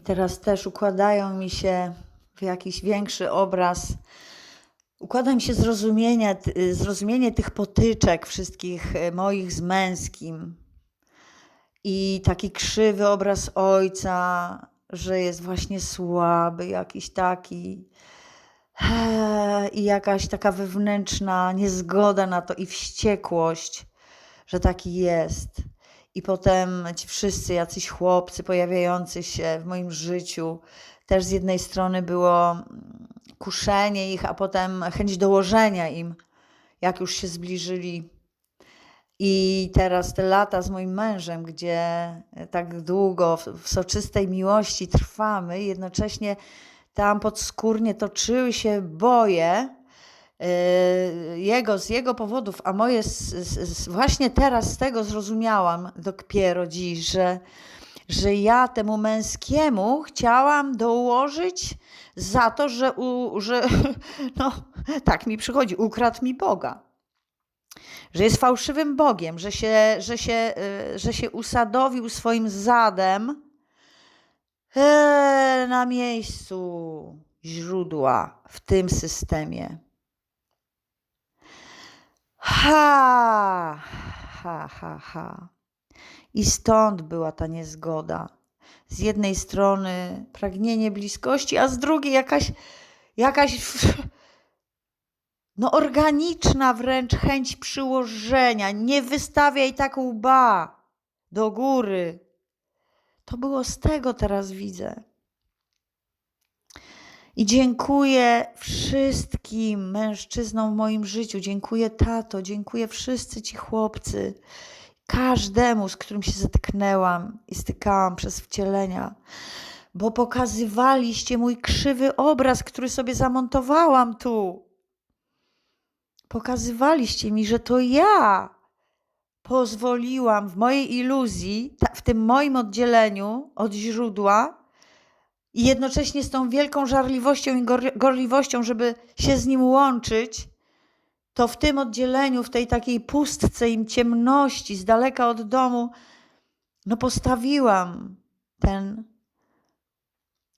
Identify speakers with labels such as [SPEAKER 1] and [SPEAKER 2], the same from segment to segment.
[SPEAKER 1] I teraz też układają mi się w jakiś większy obraz. Układa mi się zrozumienie, ty- zrozumienie tych potyczek wszystkich e, moich z męskim. I taki krzywy obraz ojca, że jest właśnie słaby, jakiś taki. Eee, I jakaś taka wewnętrzna niezgoda na to i wściekłość, że taki jest. I potem ci wszyscy jacyś chłopcy pojawiający się w moim życiu. Też z jednej strony było mm, kuszenie ich, a potem chęć dołożenia im, jak już się zbliżyli. I teraz te lata z moim mężem, gdzie tak długo w, soczystej miłości trwamy, jednocześnie tam podskórnie toczyły się boje jego z jego powodów, a moje z, z, właśnie teraz z tego zrozumiałam dopiero dziś, że, że ja temu męskiemu chciałam dołożyć za to, że, u, że no, tak mi przychodzi, ukradł mi Boga że jest fałszywym Bogiem, że się, że się, y, że się usadowił swoim zadem e, na miejscu źródła w tym systemie. Ha, ha, ha, ha. I stąd była ta niezgoda. Z jednej strony pragnienie bliskości, a z drugiej jakaś, jakaś no organiczna wręcz chęć przyłożenia. Nie wystawiaj tak łba do góry. To było z tego teraz widzę. I dziękuję wszystkim mężczyznom w moim życiu. Dziękuję tato, dziękuję wszyscy ci chłopcy. Każdemu, z którym się zetknęłam i stykałam przez wcielenia, bo pokazywaliście mój krzywy obraz, który sobie zamontowałam tu pokazywaliście mi, że to ja pozwoliłam w mojej iluzji, w tym moim oddzieleniu od źródła i jednocześnie z tą wielką żarliwością i gor- gorliwością, żeby się z nim łączyć, to w tym oddzieleniu, w tej takiej pustce i ciemności, z daleka od domu, no postawiłam ten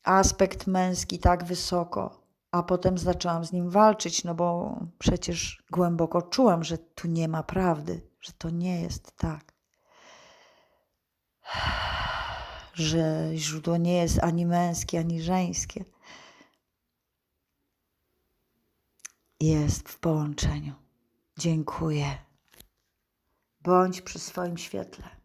[SPEAKER 1] aspekt męski tak wysoko a potem zaczęłam z nim walczyć, no bo przecież głęboko czułam, że tu nie ma prawdy, że to nie jest tak. Że źródło nie jest ani męskie, ani żeńskie. Jest w połączeniu. Dziękuję. Bądź przy swoim świetle.